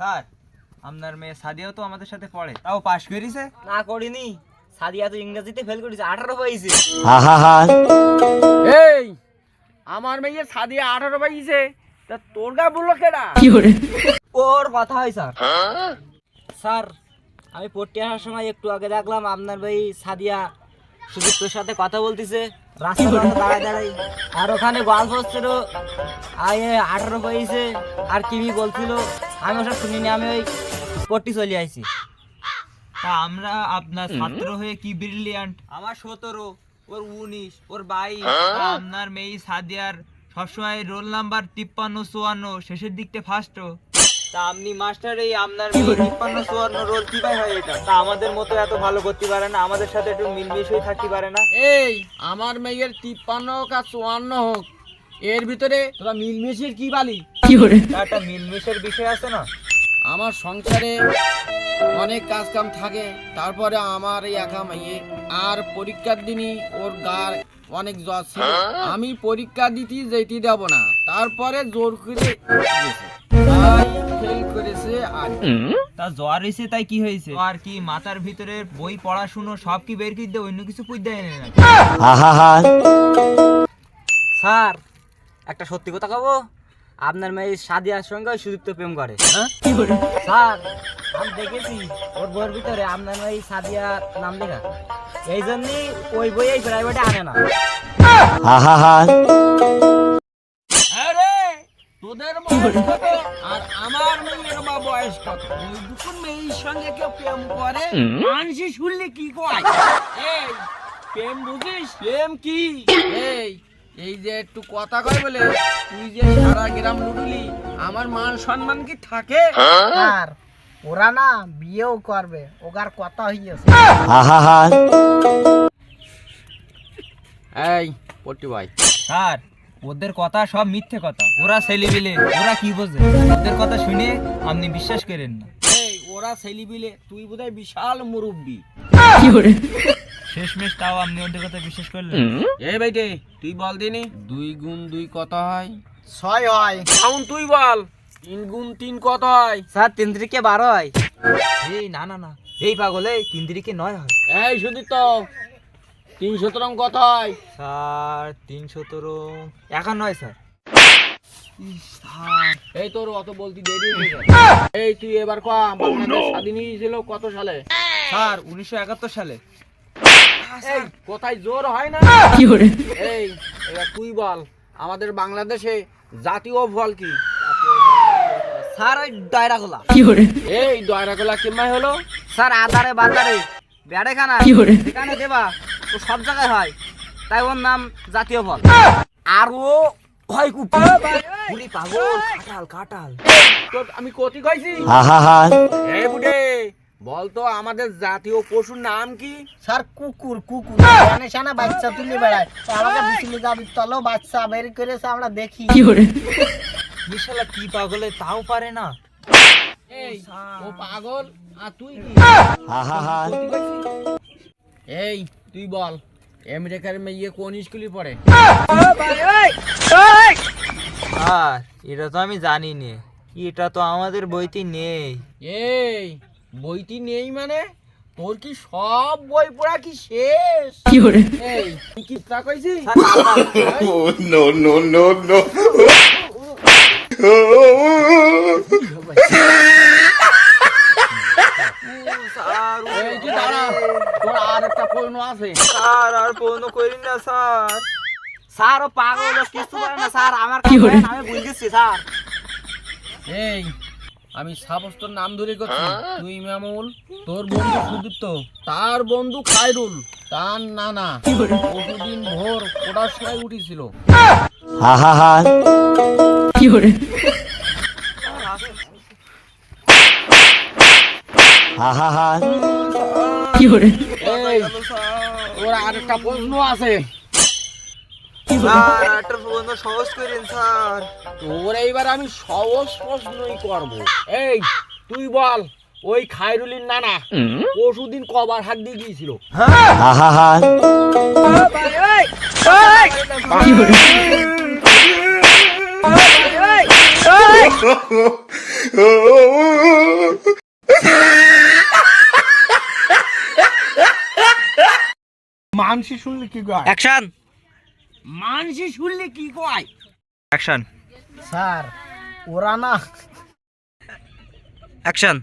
Sir আপনার মেয়ে সাদিয়াও তো আমাদের সাথে পড়ে তাও পাশ করেছে? না করিনি সাদিয়া তো ইংরেজিতে ফেল করেছে আঠারো পাইছে। এই আমার মেয়ে সাদিয়া আঠারো পাইছে তা তোর গা বলল কেডা? ওর কথা হয় স্যার। স্যার আমি পড়তে আসার সময় একটু আগে দেখলাম আপনার ভাই সাদিয়া সুদীপ্তর সাথে কথা বলতেছে। রাস্তা দাঁড়ায় দাঁড়াই আর ওখানে গল্প হচ্ছিল আয়ে আঠারো পাইছে আর কিমি বলছিল। আমি ওসব শুনিনি আমি ওই পট্টি চলে আইছি। তা আমরা আপনার ছাত্র হয়ে কি ব্রিলিয়ান্ট আমার সতেরো ওর উনিশ ওর বাইশ। আপনার মেয়ে সাদিয়ার সবসময় রোল নাম্বার তিপ্পান্ন চুয়ান্ন শেষের দিকটা ফার্স্ট তা আপনি মাস্টার এই আপনার তিপ্পান্ন চুয়ান্ন রোল কীভাবে হয় এটা? তা আমাদের মতো এত ভালো করতে পারে না আমাদের সাথে একটু মিলমিশ হয়ে থাকতে পারে না। এই আমার মেয়ের তিপ্পান্ন হোক আর চুয়ান্ন হোক এর ভিতরে তোরা মিলমিশির কি বালি? একটা মিলমিশের বিষয় আছে না? আমার সংসারে অনেক কাজ কাম থাকে তারপরে আমার এই একা মেয়ে আর পরীক্ষার দিনই ওর গার অনেক জ্বর ছিল। আমি পরীক্ষা দিতে যেতে দেব না তারপরে জোর করে ফেল করেছে আর তা জ্বর হয়েছে তাই কি হয়েছে? আর কি মাথার ভিতরে বই পড়াশুনো সব কি বের করে দিয়ে অন্য কিছু পুজ দেয় না স্যার একটা সত্যি কথা কব? আপনার মেয়ে সাদিয়ার সঙ্গে সুদীপ্ত প্রেম করে। হ্যাঁ? স্যার আমি দেখেছি ওর বইয়ের ভিতরে আপনার মেয়ে সাদিয়া নাম লেখা। এই জন্যই ওই বই এই প্রাইভেটে আনে না। আরে তোদের আর আমার মেয়ের বা বয়স কত? ওই দুটো মেয়ের সঙ্গে কেউ প্রেম করে? মানসি শুনলে কি কয়? এই প্রেম বুঝিস? প্রেম কি? এই এই যে একটু কথা কয় বলে তুই যে সারা গ্রাম লুটলি আমার মান সম্মান কি থাকে? আর ওরা না বিয়েও করবে ওগার কথা হইয়াছে। এই পট্টি ভাই। স্যার ওদের কথা সব মিথ্যে কথা। ওরা ছেলেবিলে ওরা কি বোঝে? ওদের কথা শুনে আপনি বিশ্বাস করেন না। এই ওরা ছেলিবিলে তুই বোধহয় বিশাল মুরব্বী। শেষমেশ তাও আপনি ওদের কথা বিশ্বাস করলেন? এই বেটে তুই বল দিনি। দুই গুণ দুই কত হয়? ছয় হয়। এখন তুই বল। তিন গুণ তিন কত হয়? স্যার তিন তারিখে বারো হয়। এই না না না। এই পাগলে তিন তারিখে নয় হয়। এই শুধু তো তিন সুতরাং কত হয়? স্যার তিন সতেরো একা নয় স্যার। এই তোর অত বলতি দেরি হয়ে। এই তুই এবার ক বাংলাদেশ স্বাধীন হয়েছিল কত সালে? স্যার উনিশশো একাত্তর সালে। এই কোথায় জোর হয় না? এই এবার তুই বল আমাদের বাংলাদেশে জাতীয় ফল কি? স্যার ওই ডয়রা গোলা এই দয়রাকলা কিমাই হলো? স্যার আধারে বাজারে বেড়ে খানা সেখানে দেবা ও সব জায়গায় হয়। তাই ওর নাম জাতীয় ফল। আর ও হয় কুপি পুরি পাগল কাটাল কাটাল তোর আমি কতি কইছি? এই বুড়ে বলতো আমাদের জাতীয় পশুর নাম কি? স্যার কুকুর কুকুর। জানে সানা বাচ্চা তুলে বেড়ায়। তো আমাকে বিচলি গাড়ির তলেও বাচ্চা বের করেছে আমরা দেখি। কি পাগলে তাও পারে না। এই ও পাগল আর তুই কি? এই তুই বল আমেরিকার মেয়ে কোন স্কুলে পড়ে? আর এটা তো আমি জানি নে এটা তো আমাদের বইতে নেই। এই বইটি নেই মানে? তোর কি সব বই পড়া কি শেষ? এই তুই কি তা কইছিস no, no, no, no. এই তুই দাঁড়া তোর আর একটা প্রশ্ন আছে। স্যার আর পৌনো করি না স্যার। স্যার ও পাগল ও কিছু করে না স্যার আমার কাছে বলেন, আমি ভুল গেছি স্যার। এই আমি সাবস্তর নাম ধরে করছি। তুই মামুল তোর বন্ধু সুদীপ্ত তার বন্ধু খায়রুল তার নানা। প্রতিদিন ভোর কোটার সময় উঠেছিল এই ওর আর একটা প্রশ্ন আছে। স্যার একটা পৌনো সহজ করেন স্যার। তোর এইবার আমি সহজ প্রশ্নই করব। এই তুই বল ওই খায়রুলির নানা পরশুদিন কবার হাত দিয়ে গিয়েছিল? মানসি শুনলে কি কয় অ্যাকশন। মানসি শুনলে কি কয়? অ্যাকশন স্যার ওরা না অ্যাকশন